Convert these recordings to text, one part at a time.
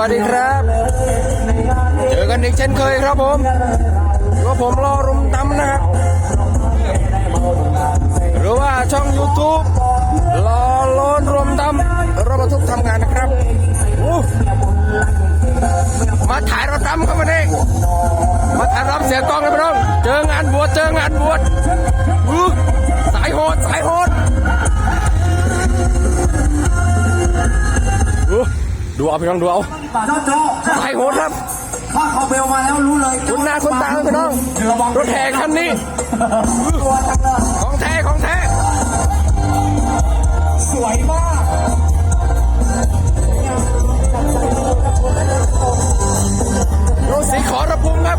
วัสดีครับ เจอกันอีกเช่นเคยครับผมว่าผมรอรุมตำนะครับหรือว่าช่อง YouTube รอโลนรวมตำรถบรรทุกทำงานนะครับมาถ่ายรถตำครับวันนี้มาถ่ายรับเสียงกองเลยพี่น้องเจองานบวชเจองานบวชสายโหดสายโหด ดูเอาพี่น้องดูเอาป่าเจ้าโจ้สายโหดครับถ้าเขาเบลมาแล้วรู้เลยคุณหน้าคุณตาพี่น้องระวังรถแห่คันนี้ตัวจังเลยของแท้ของแท้ สวยมากดูสีขอระพุมครับ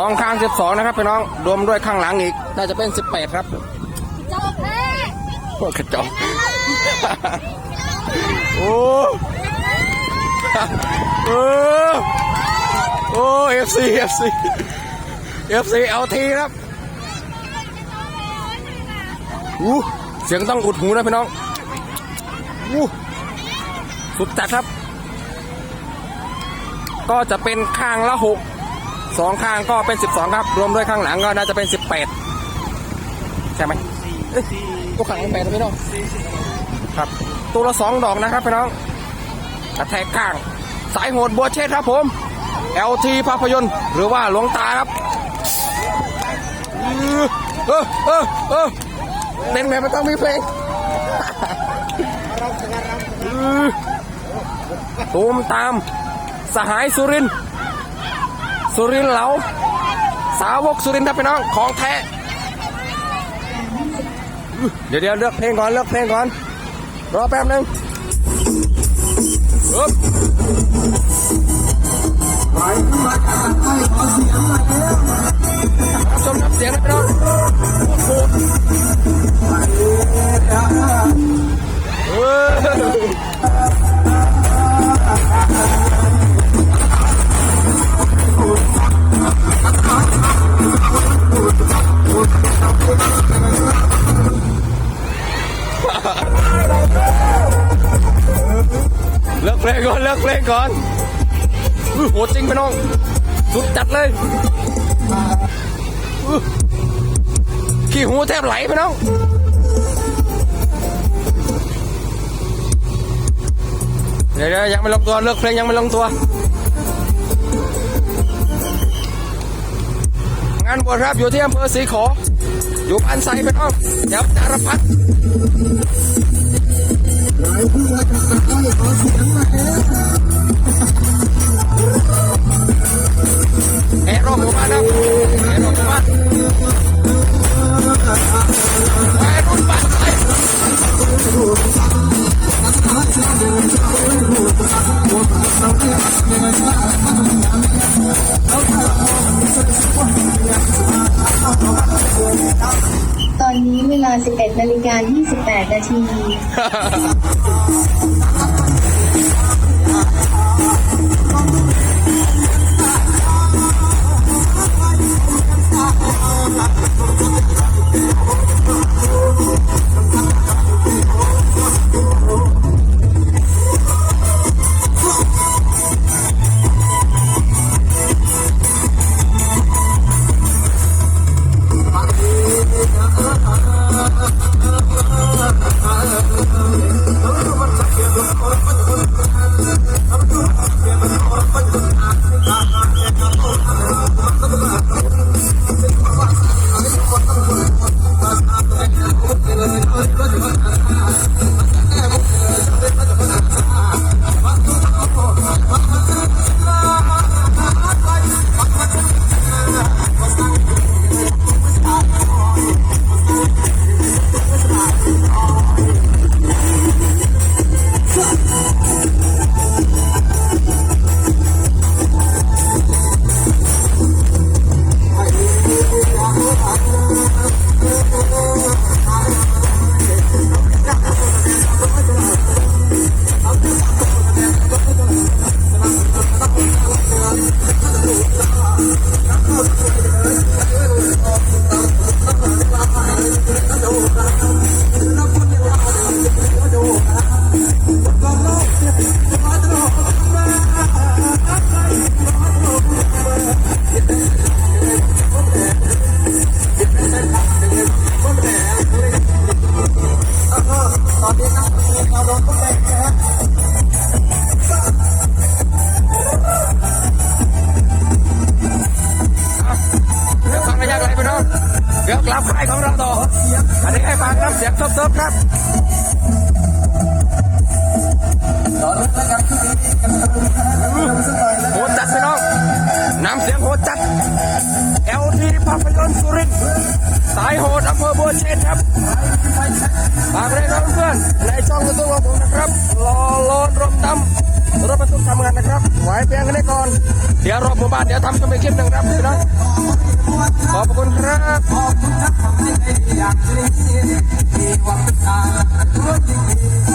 สองข้างสิบสองนะครับพี่น้องรวมด้วยข้างหลังอีก น่าจะเป็นสิบแปดครับจบแม่โอ้กระจอกโอ้เออโอ้เอฟซีเอฟซีเอฟซีเอาทีครับอู้เสียงต้องอุดหูนะพี่น้องอู้สุดจัดครับ ก็จะเป็นข้างละหก สองข้างก็เป็นสิบสองครับ รวมด้วยข้างหลังก็น่าจะเป็นสิบแปดใช่ไหมเอ้ยตัวข้างเป็นแปดนะพี่น้องครับตัวละสองดอกนะครับพี่น้องกระแทกข้าง สายโหดบัวเชษครับผม LT ภาพยนตร์ หรือว่าหลวงตาครับเออเออเออเต้นไงไม่ต้องมีเพลงตูมตาม สหายสุรินทร์ สุรินทร์เหลาสาวกสุรินทร์ครับพี่น้องของแท้เดี๋ยวเดี๋ยวเลือกเพลงก่อนเลือกเพลงก่อนรอแป๊บหนึงปึ๊บชมเสียงนะพี่น้องเออ เลิกเพลงก่อนเลิกเพลงก่อนโหดจริงพี่น้อง สุดจัดเลยขี้หูแทบไหลพี่น้องเดี๋ยวยังไม่ลงตัวเลิกเพลงยังไม่ลงตัว งานบวชครับอยู่ที่อำเภอศรีขอ อยู่พันไซพี่น้องแถวจารพัฒน์แอร์รอบหมู่บ้านครับแอร์รอบหมู่บ้าน 百ต่ก็ ยงเติบๆครับโหดจัดพี่น้องน้ำเสียงโหดจัด LT ภาพยนตร์สุรินทร์สายโหดอำเภอบัวเชษครับฝากเลยครับเพื่อนในช่องกระตุ้งของผมนะครับรอรถรถดำรถบรรทุกทำงานนะครับไหวเพียงกันได้ก่อน เดี๋ยวรอบหมู่บ้านเดี๋ยวทำกันไปคลิปหนึ่งครับพี่น้อง อบคุณครับขอบคุณนะทำให้ได้อยากเลี้ยงที่หวังตาธุรกิจ